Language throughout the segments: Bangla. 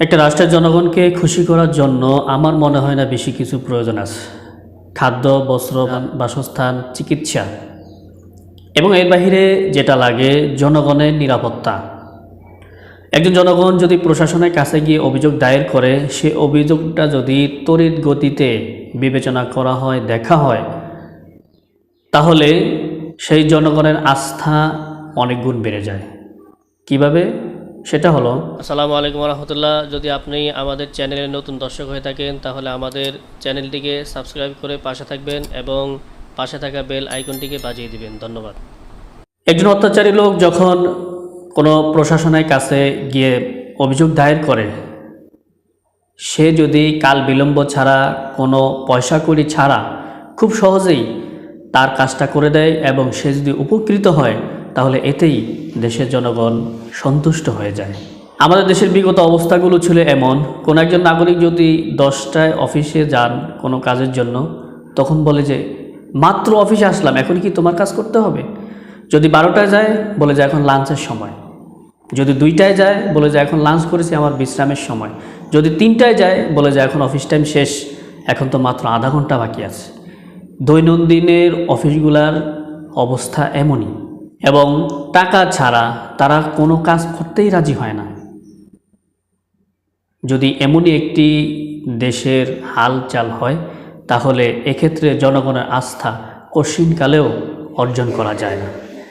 একটা রাষ্ট্রের জনগণকে খুশি করার জন্য আমার মনে হয় না বেশি কিছু প্রয়োজন আছে। খাদ্য, বস্ত্র বাসস্থান, চিকিৎসা। এবং এর বাহিরে যেটা লাগে, জনগণের নিরাপত্তা। একজন জনগণ যদি প্রশাসনের কাছে গিয়ে অভিযোগ দায়ের করে, সে অভিযোগটা যদি তড়িৎ গতিতে বিবেচনা করা হয়, দেখা হয়, তাহলে সেই জনগণের আস্থা অনেক গুণ বেড়ে যায়। কীভাবে? সেটা হলো আসসালামু আলাইকুম রহমতুল্লাহ যদি আপনি আমাদের চ্যানেলে নতুন দর্শক হয়ে থাকেন তাহলে আমাদের চ্যানেলটিকে সাবস্ক্রাইব করে পাশে থাকবেন এবং পাশে থাকা বেল আইকনটিকে বাজিয়ে দিবেন। ধন্যবাদ। একজন অত্যাচারী লোক যখন কোনো প্রশাসনের কাছে গিয়ে অভিযোগ দায়ের করে সে যদি কাল বিলম্ব ছাড়া কোনো পয়সা করি ছাড়া খুব সহজেই তার কাজটা করে দেয় এবং সে যদি উপকৃত হয় তাহলে এতেই দেশের জনগণ সন্তুষ্ট হয়ে যায়। আমাদের দেশের বিগত অবস্থাগুলো ছিল এমন, কোন একজন নাগরিক যদি দশটায় অফিসে যান কোনো কাজের জন্য, তখন বলে যে, মাত্র অফিসে আসলাম, এখন কি তোমার কাজ করতে হবে? যদি বারোটায় যায়, বলে যে, এখন লাঞ্চের সময়। যদি দুইটায় যায়, বলে যে, এখন লাঞ্চ করেছি আমার বিশ্রামের সময়। যদি তিনটায় যায়, বলে যে, এখন অফিস টাইম শেষ, এখন তো মাত্র আধা ঘণ্টা বাকি আছে। দৈনন্দিনের অফিসগুলার অবস্থা এমনই। এবং টাকা ছাড়া তারা কোনো কাজ করতেই রাজি হয় না। যদি এমনই একটি দেশের হালচাল হয়, তাহলে এক্ষেত্রে জনগণের আস্থা কশিনকালেও অর্জন করা যায় না।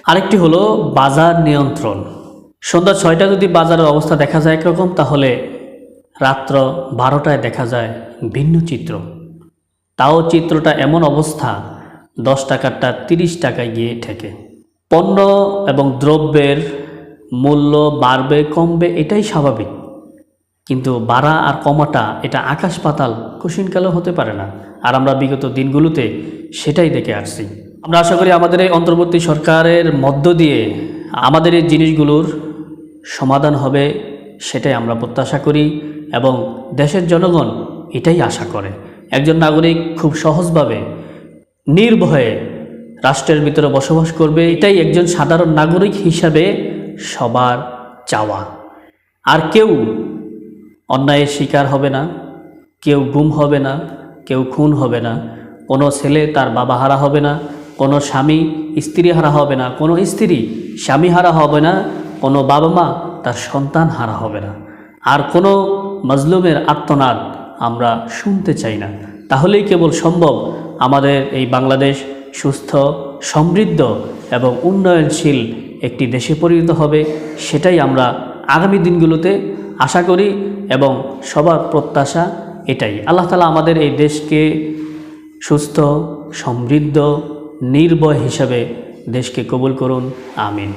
আরেকটি হলো বাজার নিয়ন্ত্রণ। সন্ধ্যা ছয়টা যদি বাজারের অবস্থা দেখা যায় একরকম, তাহলে রাত্র বারোটায় দেখা যায় ভিন্ন চিত্র। তাও চিত্রটা এমন অবস্থা, দশ টাকারটা তিরিশ টাকায় গিয়ে ঠেকে। পণ্য এবং দ্রব্যের মূল্য বাড়বে, কমবে, এটাই স্বাভাবিক। কিন্তু বাড়া আর কমাটা, এটা আকাশ পাতাল কঠিনকালেও হতে পারে না। আর আমরা বিগত দিনগুলোতে সেটাই দেখে আসছি। আমরা আশা করি আমাদের এই অন্তর্বর্তী সরকারের মধ্য দিয়ে আমাদের এই জিনিসগুলোর সমাধান হবে, সেটাই আমরা প্রত্যাশা করি এবং দেশের জনগণ এটাই আশা করে। একজন নাগরিক খুব সহজভাবে নির্ভয়ে রাষ্ট্রের ভিতরে বসবাস করবে, এটাই একজন সাধারণ নাগরিক হিসাবে সবার চাওয়া। আর কেউ অন্যায়ের শিকার হবে না, কেউ গুম হবে না, কেউ খুন হবে না, কোনো ছেলে তার বাবা হারা হবে না, কোনো স্বামী স্ত্রী হারা হবে না, কোনো স্ত্রী স্বামী হারা হবে না, কোনো বাবা মা তার সন্তান হারা হবে না। আর কোনো মজলুমের আত্মনাদ আমরা শুনতে চাই না। তাহলেই কেবল সম্ভব আমাদের এই বাংলাদেশ সুস্থ, সমৃদ্ধ এবং উন্নয়নশীল একটি দেশে পরিণত হবে, সেটাই আমরা আগামী দিনগুলোতে আশা করি এবং সবার প্রত্যাশা এটাই। আল্লাহ তালা আমাদের এই দেশকে সুস্থ, সমৃদ্ধ, নির্ভয় হিসাবে দেশকে কবুল করুন। আমিন।